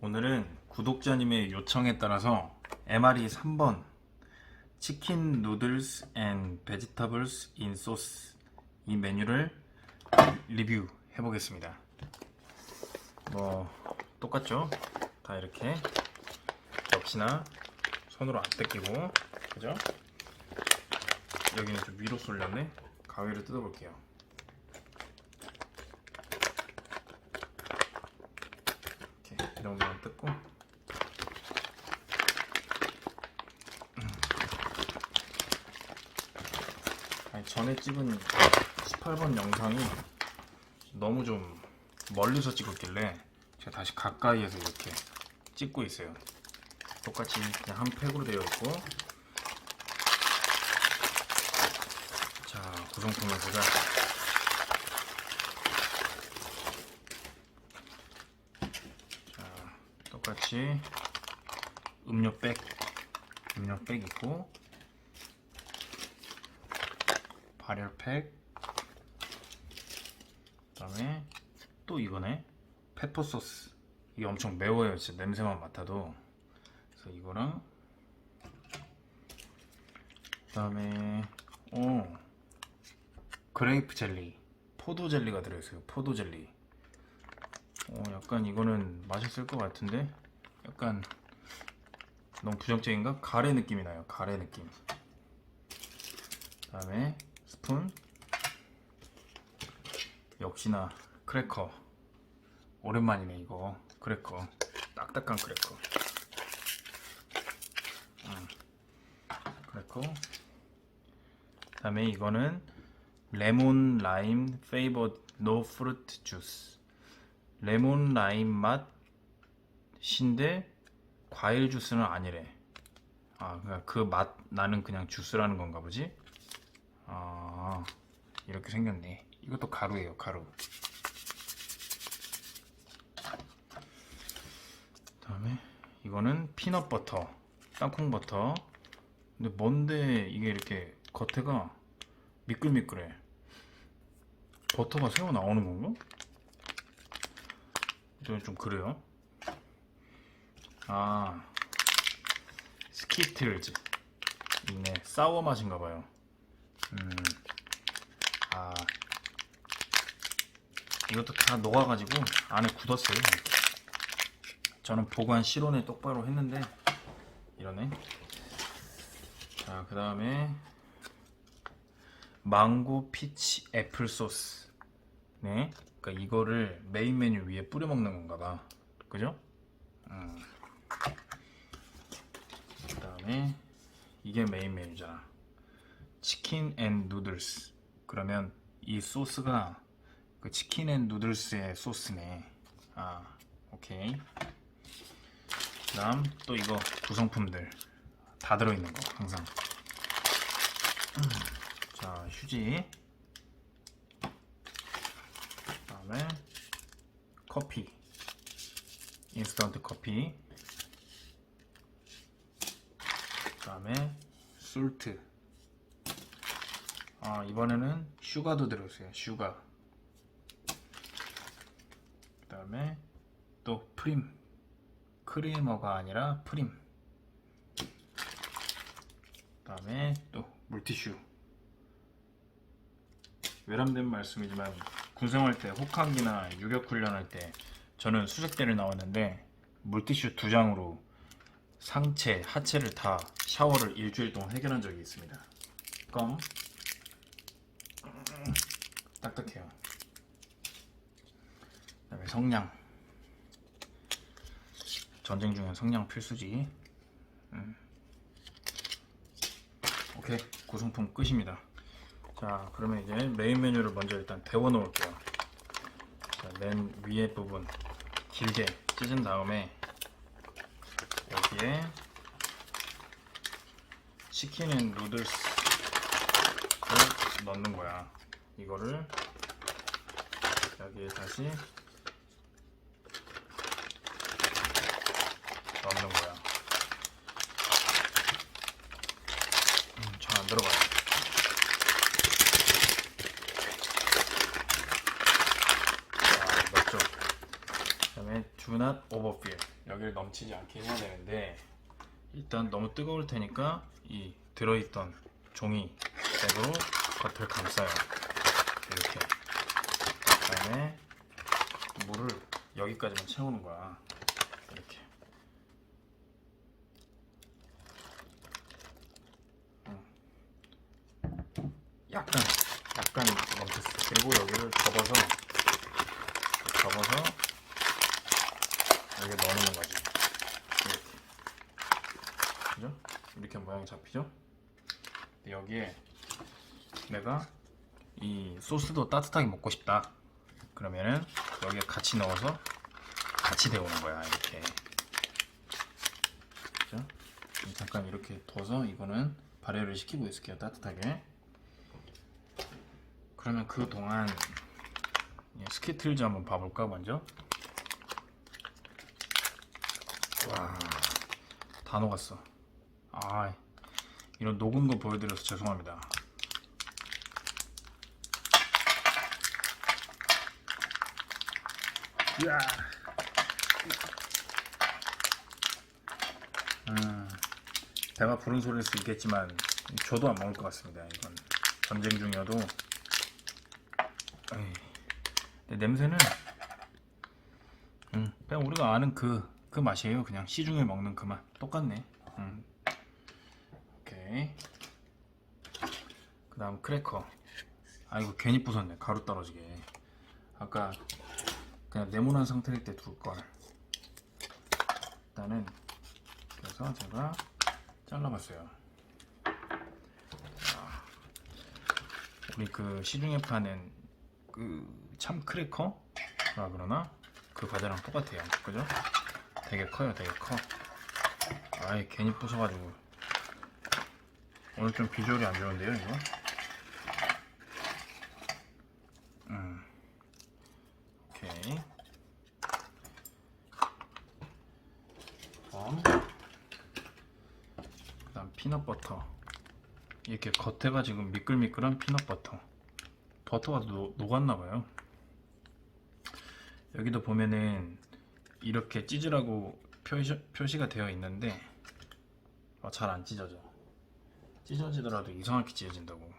오늘은 구독자님의 요청에 따라서 MRE 3번 치킨 누들스 앤 베지터블스 인 소스 이 메뉴를 리뷰 해보겠습니다. 뭐 똑같죠? 다 이렇게 역시나 손으로 안 뜯기고 그죠? 여기는 좀 위로 쏠렸네. 가위를 뜯어볼게요. 이런 거만 뜯고 아니, 전에 찍은 18번 영상이 너무 좀 멀리서 찍었길래 제가 다시 가까이에서 이렇게 찍고 있어요. 똑같이 그냥 한 팩으로 되어 있고 자 구성품을 보자. 자 똑같이 음료백 음료백 있고 발열팩 그 다음에 또 이거네. 페퍼 소스. 이게 엄청 매워요 진짜 냄새만 맡아도. 그래서 이거랑 그 다음에 오 그레이프 젤리. 포도 젤리가 들어있어요 포도 젤리. 어 약간 이거는 맛있을 것 같은데 약간 너무 부정적인가? 가래 느낌이 나요. 가래 느낌. 그다음에 스푼. 역시나 크래커. 오랜만이네 이거. 크래커. 딱딱한 크래커. 음, 크래커. 그다음에 이거는 레몬 라임 페이버 노 프루트 주스. 레몬 라임 맛 인데 과일 주스는 아니래. 아 그러니까 그맛 나는 그냥 주스라는 건가 보지? 아 이렇게 생겼네. 이것도 가루예요 가루. 다음에 이거는 피넛 버터 땅콩 버터. 근데 뭔데 이게 이렇게 겉에가 미끌미끌해? 버터가 새어 나오는 건가? 좀 그래요 아 스키틀즈 있네 사워 맛인가 봐요 음, 아, 이것도 다 녹아가지고 안에 굳었어요. 저는 보관 실온에 똑바로 했는데 이러네. 자, 그 다음에 망고 피치 애플 소스. 네, 그러니까 이거를 메인 메뉴 위에 뿌려 먹는 건가 봐. 그죠? 음. 그 다음에 이게 메인 메뉴잖아. 치킨 앤 누들스 그러면 이 소스가 그 치킨 앤 누들스의 소스네. 아 오케이. 그 다음 또 이거 구성품들 다 들어있는 거 항상. 음, 자 휴지. 그 다음에 커피. 인스턴트 커피 그 다음에 솔트 아, 이번에는 슈가도 들어있어요. 슈가. 그 다음에 또 프림. 크리머가 아니라 프림. 그 다음에 또 물티슈. 외람된 말씀이지만 군생활 때 혹한기나 유격 훈련할 때 저는 수색대를 나왔는데 물티슈 두 장으로 상체, 하체를 다 샤워를 일주일 동안 해결한 적이 있습니다. 껌. 딱딱해요. 그다음에 성냥. 전쟁 중에 성냥 필수지. 음. 오케이 구성품 끝입니다. 자 그러면 이제 메인 메뉴를 먼저 일단 데워 놓을게요. 자, 맨 위에 부분 길게 찢은 다음에 여기에 치킨 앤 누들스를 넣는 거야. 이거를 여기에 다시 넣는 거야. 음, 잘 안 들어가요. 자, 넣죠. 그 다음에 do not overfill 여기를 넘치지 않게 해야 되는데 일단 너무 뜨거울 테니까 이 들어있던 종이 백으로 겉을 감싸요. 이렇게. 그 다음에 물을 여기까지만 채우는 거야. 이렇게. 음. 약간 약간 넘쳤어. 그리고 여기를 접어서 접어서 여기 넣어놓는 거지. 이렇게. 그죠? 이렇게 모양이 잡히죠? 여기에 내가 이 소스도 따뜻하게 먹고 싶다. 그러면은 여기에 같이 넣어서 같이 데우는 거야. 이렇게. 그죠? 잠깐 이렇게 둬서 이거는 발효를 시키고 있을게요. 따뜻하게. 그러면 그 동안 스키틀즈 한번 봐볼까 먼저? 다 녹았어. 아, 이런 녹은 거 보여드려서 죄송합니다. 이야. 음, 배가 부른 소리일 수 있겠지만 저도 안 먹을 것 같습니다. 이건 전쟁 중이어도 냄새는 음, 그냥 우리가 아는 그, 그 맛이에요. 그냥 시중에 먹는 그 맛. 똑같네. 음. 오케이. 그 다음 크래커. 아이고, 괜히 부쉈네. 가루 떨어지게. 아까 그냥 네모난 상태일 때 둘걸. 일단은, 그래서 제가 잘라봤어요. 자, 우리 그 시중에 파는 그 참 크래커라 그러나 그 과자랑 똑같아요 그죠? 되게 커요 되게 커. 아이 괜히 부숴가지고. 오늘 좀 비주얼이 안 좋은데요 이거? 음. 오케이. 다음 그다음 피넛버터 이렇게 겉에가 지금 미끌미끌한 피넛버터 버터가 노, 녹았나봐요. 여기도 보면은 이렇게 찢으라고 표시, 표시가 되어 있는데 어, 잘 안 찢어져. 찢어지더라도 이상하게 찢어진다고.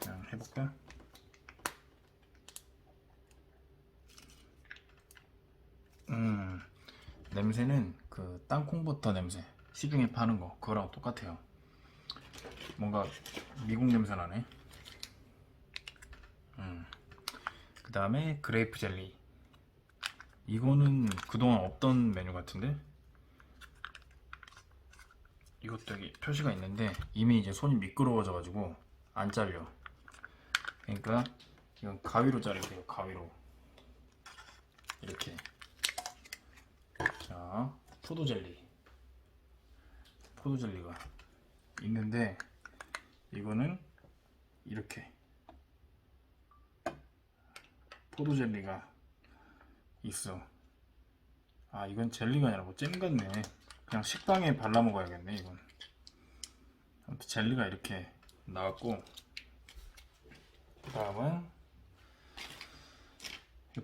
그냥 해볼까? 음, 냄새는 그 땅콩버터 냄새. 시중에 파는 거. 그거랑 똑같아요. 뭔가 미국 냄새 나네. 그 다음에 그레이프 젤리. 이거는 그동안 없던 메뉴 같은데? 이것도 여기 표시가 있는데 이미 이제 손이 미끄러워져 가지고 안 잘려. 그러니까 이건 가위로 자르세요. 가위로. 이렇게. 자, 포도 젤리. 포도 젤리가 있는데 이거는 이렇게. 포도 젤리가 있어. 아 이건 젤리가 아니라 뭐 잼 같네. 그냥 식빵에 발라 먹어야겠네 이건. 아무튼 젤리가 이렇게 나왔고 그 다음은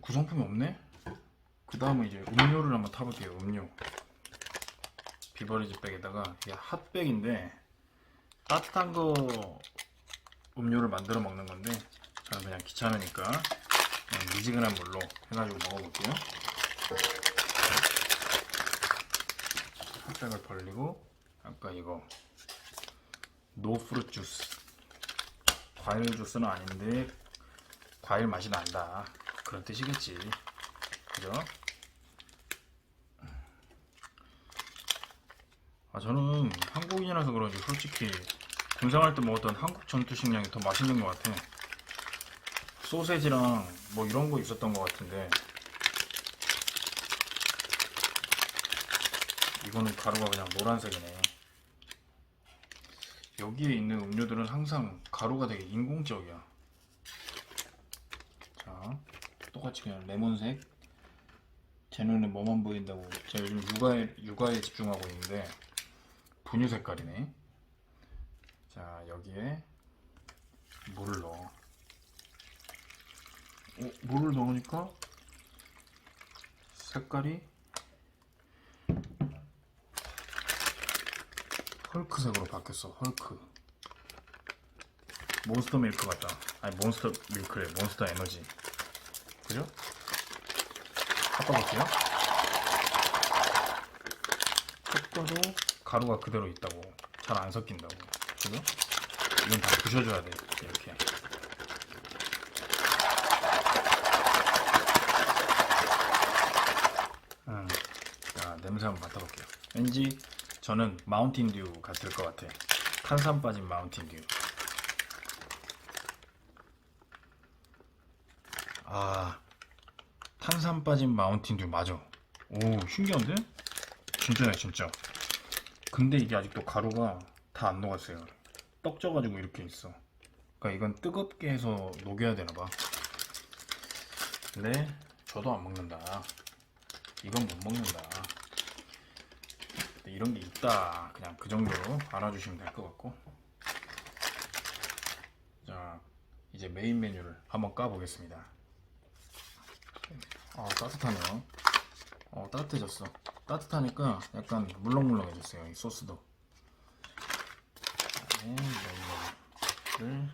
구성품이 없네. 그 다음은 이제 음료를 한번 타볼게요. 음료. 비버리지 백에다가 이게 핫백인데 따뜻한 거 음료를 만들어 먹는 건데 저는 그냥 귀찮으니까 미지근한 물로 해가지고 먹어볼게요. 핫백을 벌리고 아까 이거 노프루트 주스 과일 주스는 아닌데 과일 맛이 난다 그런 뜻이겠지 그죠? 아 저는 한국인이라서 그런지 솔직히 군생활 때 먹었던 한국 전투 식량이 더 맛있는 것 같아 소세지랑 뭐 이런 거 있었던 것 같은데. 이거는 가루가 그냥 노란색이네. 여기에 있는 음료들은 항상 가루가 되게 인공적이야. 자 똑같이 그냥 레몬색. 제 눈에 뭐만 보인다고. 제가 요즘 육아에, 육아에 집중하고 있는데 분유 색깔이네. 자 여기에 물을 넣어 어, 물을 넣으니까 색깔이 헐크색으로 바뀌었어 헐크. 몬스터 밀크 같다. 아니 몬스터 밀크래 몬스터 에너지. 그죠? 섞어볼게요 섞어도 가루가 그대로 있다고. 잘 안 섞인다고. 그죠? 이건 다 부셔줘야 돼 이렇게. 왠지 저는 마운틴 듀 같을 것 같아. 탄산 빠진 마운틴 듀. 아 탄산 빠진 마운틴 듀 맞아. 오 신기한데? 진짜네 진짜. 근데 이게 아직도 가루가 다 안 녹았어요. 떡 져가지고 이렇게 있어. 그러니까 이건 뜨겁게 해서 녹여야 되나 봐. 근데 저도 안 먹는다. 이건 못 먹는다 이런 게 있다. 그냥 그 정도로 알아주시면 될 것 같고. 자 이제 메인 메뉴를 한번 까보겠습니다. 아 따뜻하네요. 어 따뜻해졌어. 따뜻하니까 약간 물렁물렁해졌어요 이 소스도. 네, 메인을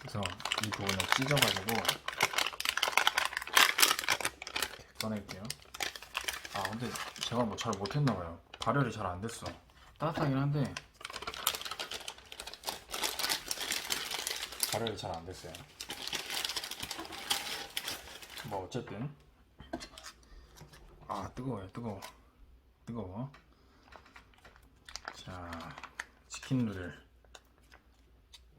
그래서 이 부분을 찢어가지고 꺼낼게요 아 근데 제가 뭐 잘 못했나봐요. 발열이 잘 안 됐어. 따뜻하긴 한데. 발열이 잘 안 됐어요. 뭐 어쨌든. 아 뜨거워요 뜨거워. 뜨거워. 자 치킨 누들.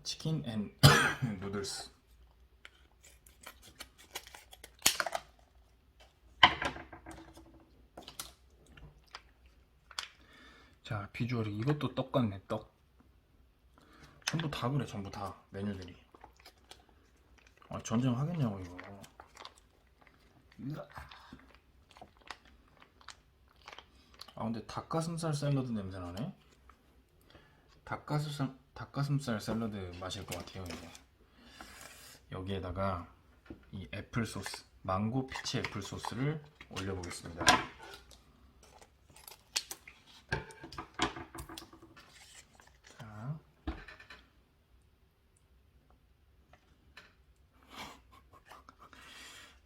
치킨 앤 누들스 자 비주얼이 이것도 떡 같네 떡. 전부 다 그래 전부 다 메뉴들이. 아 전쟁 하겠냐고 이거. 아 근데 닭가슴살 샐러드 냄새 나네? 닭가슴살 닭가슴살 샐러드 마실 것 같아요 이거. 여기에다가 이 애플 소스 망고 피치 애플 소스를 올려보겠습니다 자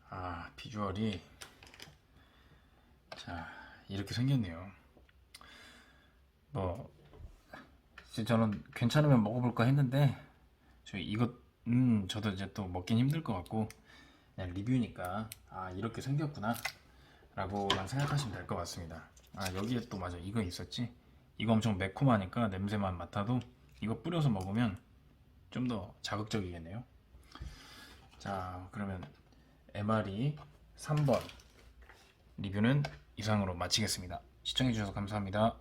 아 비주얼이 자 이렇게 생겼네요. 뭐 저는 괜찮으면 먹어볼까 했는데 저 이것 음 저도 이제 또 먹긴 힘들 것 같고 그냥 리뷰니까 아 이렇게 생겼구나 라고만 생각하시면 될 것 같습니다. 아 여기에 또 맞아 이거 있었지? 이거 엄청 매콤하니까 냄새만 맡아도 이거 뿌려서 먹으면 좀 더 자극적이겠네요. 자 그러면 MRE 3번. 리뷰는 이상으로 마치겠습니다. 시청해주셔서 감사합니다